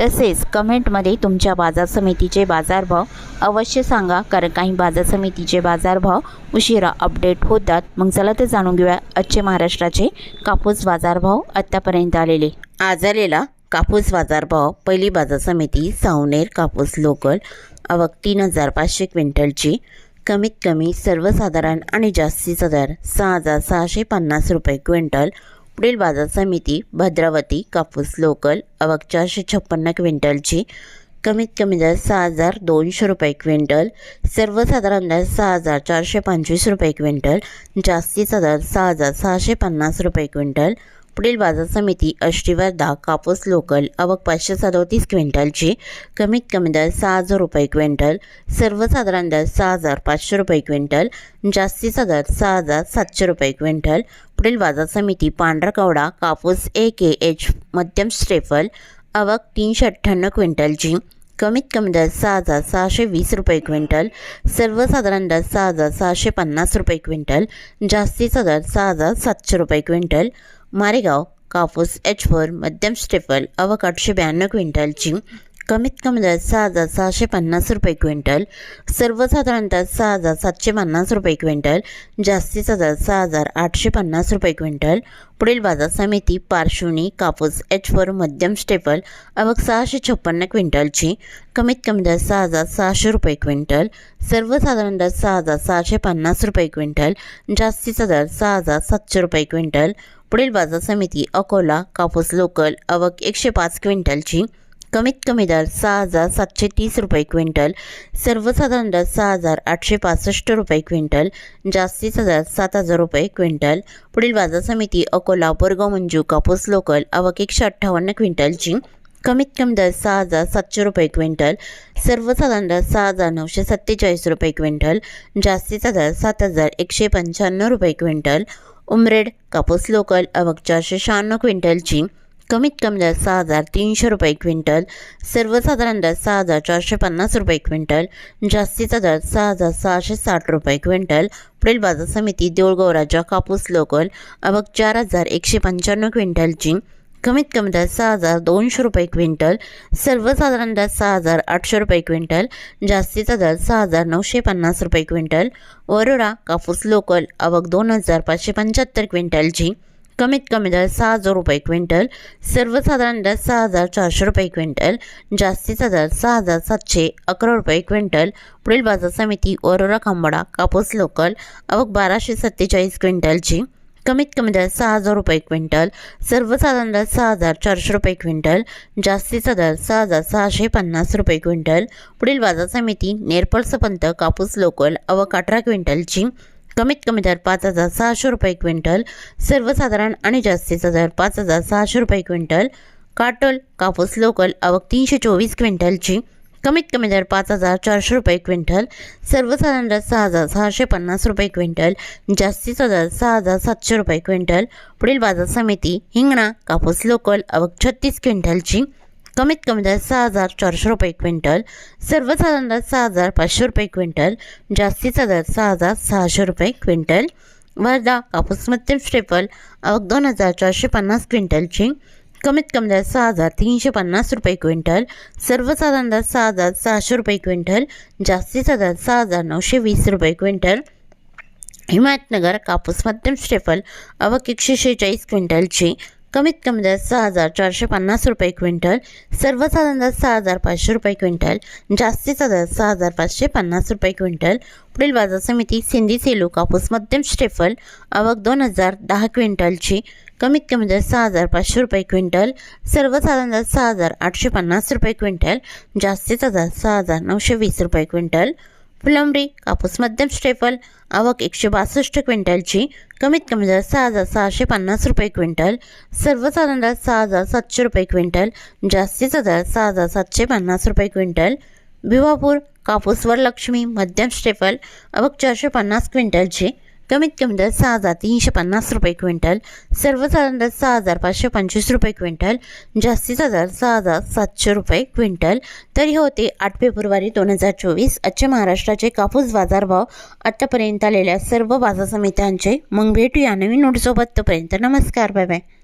तसेच कमेंटमध्ये तुमच्या बाजार समितीचे बाजारभाव अवश्य सांगा कारण काही बाजार समितीचे बाजारभाव उशिरा अपडेट होतात. मग चला तर जाणून घेऊया आजचे महाराष्ट्राचे कापूस बाजारभाव आत्तापर्यंत आलेले. आज आलेला कापूस बाजारभाव पहिली बाजार समिती सावनेर कापूस लोकल आवक तीन हजार पाचशे क्विंटलची. कमीत कमी सर्वसाधारण आणि जास्तीचा दर सहा हजार सहाशे पन्नास रुपये क्विंटल. पुढील बाजार समिती भद्रावती कापूस लोकल अवक चारशे छप्पन्न क्विंटलची कमीत कमी दर सहा हजार दोनशे रुपये क्विंटल सर्वसाधारण दर सहा हजार चारशे पंचवीस रुपये क्विंटल जास्तीचा दर सहा हजार सहाशे पन्नास रुपये क्विंटल पुढील बाजार समिती अष्टीवर्धा कापूस लोकल अवक पाचशे सदोतीस क्विंटलची कमीत कमी दर सहा हजार रुपये क्विंटल सर्वसाधारण दर सहा हजार पाचशे रुपये क्विंटल जास्तीचा दर सहा हजार सातशे रुपये क्विंटल. पुढील बाजार समिती पांढरा कवडा कापूस ए के एच मध्यम स्टेफल आवक तीनशे अठ्ठ्याण्णव क्विंटलची कमीत कमी दर सहा हजार सहाशे वीस रुपये क्विंटल सर्वसाधारण दर सहा हजार सहाशे पन्नास रुपये क्विंटल जास्तीचा दर सहा हजार सातशे रुपये क्विंटल. मारेगाव कापूस एच फोर मध्यम स्टेफल अवक आठशे ब्याण्णव क्विंटलची कमीत कमी दर सहा हजार सहाशे पन्नास रुपये क्विंटल सर्वसाधारणतः सहा हजार सातशे पन्नास रुपये क्विंटल जास्तीचा दर सहा हजार आठशे पन्नास रुपये क्विंटल. पुढील बाजार समिती पार्श्वनी कापूस एच फोर मध्यम स्टेपल अवघ सहाशे छप्पन्न क्विंटलची कमीत कमी दर सहा हजार सहाशे रुपये क्विंटल सर्वसाधारण दर सहा हजार सहाशे पन्नास रुपये क्विंटल जास्तीचा दर सहा हजार सातशे रुपये क्विंटल. पुढील बाजार समिती अकोला कापूस लोकल आवक एकशे पाच क्विंटलची. कमीत कमी दर सहा हजार सातशे तीस रुपये क्विंटल. सर्वसाधारण दर सहा हजार आठशे पासष्ट रुपये क्विंटल. जास्तीचा दर सात हजार रुपये क्विंटल. पुढील बाजार समिती अकोला बोरगाव मंजू कापूस लोकल आवक एकशे अठ्ठावन्न क्विंटलची. कमीत कमी दर सहा हजार सातशे रुपये क्विंटल. सर्वसाधारण दर सहा हजार नऊशे सत्तेचाळीस रुपये क्विंटल. जास्तीचा दर सात हजार एकशे पंच्याण्णव रुपये क्विंटल. उमरेड कापूस लोकल आवक चारशे शहाण्णव क्विंटलची. कमीत कमी दर सहा हजार तीनशे रुपये क्विंटल. सर्वसाधारण दर सहा हजार चारशे पन्नास रुपये क्विंटल. जास्तीचा दर सहा हजार सहाशे साठ रुपये क्विंटल. पुढील बाजार समिती देऊळगाव राजा कापूस लोकल आवक चार हजार एकशे पंच्याण्णव क्विंटलची. कमीत कमी दर सहा हजार दोनशे रुपये क्विंटल सर्वसाधारण दर सहा हजार आठशे रुपये क्विंटल जास्तीचा दर सहा हजार नऊशे पन्नास रुपये क्विंटल. वरोडा कापूस लोकल आवक दोन हजार पाचशे पंच्याहत्तर क्विंटलची कमीत कमी दर सहा हजार रुपये क्विंटल सर्वसाधारण दर सहा हजार चारशे रुपये क्विंटल जास्तीचा दर सहा हजार सातशे अकरा रुपये क्विंटल. पुढील बाजार समिती वरोरा खांबाडा कापूस लोकल आवक बाराशे सत्तेचाळीस क्विंटलची. कमीत कमी दर सहा हजार रुपये क्विंटल सर्वसाधारण दर सहा हजार चारशे रुपये क्विंटल जास्तीचा दर सहा हजार सहाशे पन्नास रुपये क्विंटल पुढील बाजार समिती नेरपळसपंत कापूस लोकल आवक अठरा क्विंटलची कमीत कमी दर पाच हजार सहाशे रुपये क्विंटल सर्वसाधारण आणि जास्तीचा दर पाच हजार सहाशे रुपये क्विंटल काटोल कापूस लोकल अवक तीनशे चोवीस क्विंटलची कमीत कमी दर पाच हजार चारशे रुपये क्विंटल सर्वसाधारण दर सहा हजार सहाशे पन्नास रुपये क्विंटल जास्तीचा दर सहा हजार सातशे रुपये क्विंटल. पुढील बाजार समिती हिंगणा कापूस लोकल अवक छत्तीस क्विंटलची कमीत कमी दर सहा हजार चारशे रुपये क्विंटल सर्वसाधारण दर सहा हजार पाचशे रुपये क्विंटल जास्तीचा दर सहा हजार सहाशे रुपये क्विंटल. वर्धा कापूस मध्यम स्टेपल आवक दोन हजार चारशे पन्नास क्विंटलची कमीत कमी दर सहा हजार तीनशे पन्नास रुपये क्विंटल सर्वसाधारण दर सहा हजार सहाशे रुपये क्विंटल जास्तीचा दर सहा हजार नऊशे वीस रुपये क्विंटल. हिमायतनगर कापूस मध्यम स्टेफल अवक एकशे शेहेचाळीस क्विंटलची कमीत कमी दर सहा हजार चारशे पन्नास रुपये क्विंटल सर्वसाधारण दर सहा हजार पाचशे रुपये क्विंटल जास्तीचा दर सहा हजार पाचशे पन्नास रुपये क्विंटल. पुढील बाजार समिती सिंधी सेलू कापूस मध्यम स्टेफल आवक दोन हजार दहा क्विंटलची कमीत कमी दर सहा हजार पाचशे रुपये क्विंटल सर्वसाधारण दर सहा हजार आठशे पन्नास रुपये क्विंटल जास्तीचा दर सहा हजार नऊशे वीस रुपये क्विंटल. फुलंबरी कापूस मध्यम स्टेफल आवक एकशे बासष्ट क्विंटलची कमीत कमी दर सहा हजार सहाशे पन्नास रुपये क्विंटल सर्वसाधारण दर सहा हजार सातशे रुपये क्विंटल जास्तीचा दर सहा हजार सातशे पन्नास रुपये क्विंटल. भिवापूर कापूस वरलक्ष्मी मध्यम स्टेफल आवक चारशे पन्नास क्विंटलची कमीत कमी दर सहा हजार तीनशे पन्नास रुपये क्विंटल सर्वसाधारण दर सहा हजार पाचशे पंचवीस रुपये क्विंटल जास्तीचा दर सहा हजार सातशे रुपये क्विंटल. तरी होते आठ फेब्रुवारी दोन हजार चोवीस आजचे महाराष्ट्राचे कापूस बाजारभाव आत्तापर्यंत आलेल्या सर्व बाजार समित्यांचे मग भेटूया नवीन नोटसोबत. तोपर्यंत नमस्कार बाय बाय